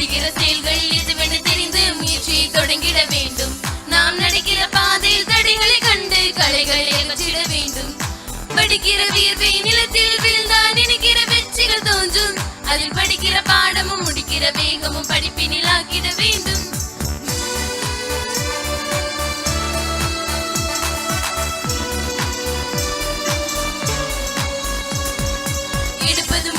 செய்கிற செயல்கள் எதுவென்று தெரிந்து முயற்சியை தொடங்கிட வேண்டும். நாம் நடக்கிற பாதையில் தடைகளை கண்டு கலைகள் ஏற்றிட வேண்டும். படிக்கிற வியர்வை நிலத்தில் விழுந்தால் நினைக்கிற வெற்றிகள் தோன்றும். அதில் படிக்கிற பாடமும் முடிக்கிற வேகமும் படிப்பினில் ஆக்கிட வேண்டும். எடுப்பது